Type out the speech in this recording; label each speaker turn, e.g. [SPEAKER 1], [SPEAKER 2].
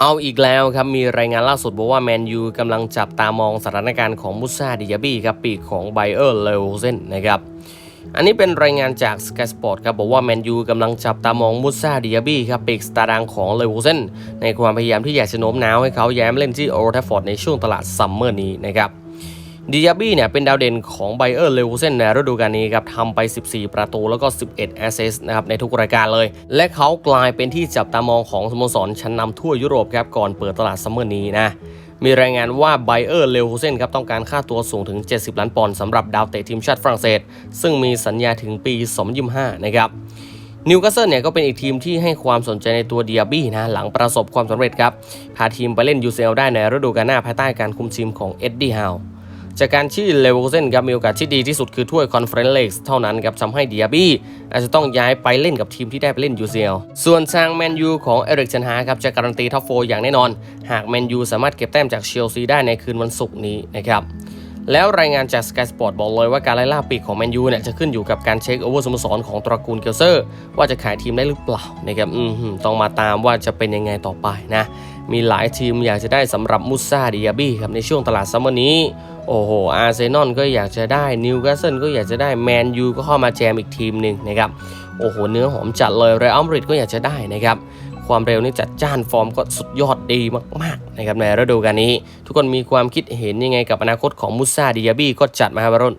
[SPEAKER 1] เอาอีกแล้วครับ มีรายงานล่าสุดบอกว่าแมนยูกำลังจับตามองสถานการณ์ของมุซาดิยาบีครับปีกของไบเออร์เลวเซนนะครับ อันนี้เป็นรายงานจาก Sky Sport ครับบอกว่าแมนยูกำลังจับตามองมุซาดิยาบีครับปีกสตาร์ดังของเลวเซนในความพยายามที่อยากจะโน้มน้าวให้เขาย้ายมาเล่นที่โอ l d ทฟฟอร์ดในช่วงตลาดซัมเมอร์นี้นะครับ ดิยาบี้เนี่ยเป็นดาวเด่นของไบเออร์เลวเซนในฤดูกาลนี้ครับทำไป 14 ประตูแล้วก็ 11 แอสเซสนะครับในทุกรายการเลย และเขากลายเป็นที่จับตามองของสโมสรชั้นนำทั่วยุโรปครับก่อนเปิดตลาดซัมเมอร์นี้นะมีรายงานว่าไบเออร์เลวเซนครับต้องการค่าตัวสูงถึง 70 ล้านปอนด์สำหรับดาวเตะทีมชาติฝรั่งเศส ซึ่งมีสัญญาถึงปี 2025 นะครับนิวคาสเซิลเนี่ยก็เป็นอีกทีมที่ให้ความสนใจในตัวเดียบี้นะหลังประสบความสำเร็จครับพาทีมไปเล่น UCL ได้ในฤดูกาลหน้าภายใต้การคุมทีมของเอ็ดดี้ฮาว จากการที่เลเวอร์เซนครับมีโอกาสที่ดีที่สุดคือถ้วยคอนเฟอเรนซ์ลีกเท่านั้นครับทำให้เดียบี้อาจจะต้องย้ายไปเล่นกับทีมที่ได้ไปเล่น UCL ส่วนทางแมนยูของเอริกเชนฮาครับจะการันตีท็อปโฟอย่างแน่นอน หากแมนยูสามารถเก็บแต้มจากเชลซีได้ในคืนวันศุกร์นี้นะครับแล้วรายงานจาก Sky Sport บอกเลยว่าการไล่ล่าปีกของแมนยูเนี่ยจะขึ้นอยู่กับการเช็คโอเวอร์สโมสรของตระกูลเกลเซอร์ ว่าจะขายทีมได้หรือเปล่านะครับอืมหืมต้องมาตามว่าจะเป็นยังไงต่อไปนะ มีหลายทีมอยากจะได้สำหรับมุซาดิยาบี้ครับในช่วงตลาดซัมเมอร์นี้ โอ้โห อาร์เซนอลก็อยากจะได้นิวคาสเซิลก็อยากจะได้แมนยูก็เข้ามาแจมอีกทีมหนึ่งนะครับ โอ้โห เนื้อหอมจัดเลยเรอัลมาดริดก็อยากจะได้นะครับความเร็วนี่จัดจ้านฟอร์มก็สุดยอดดีมากๆนะครับในฤดูกาลนี้ ทุกคนมีความคิดเห็นยังไงกับอนาคตของมุซาดิยาบี้ก็จัดมาครับบารอน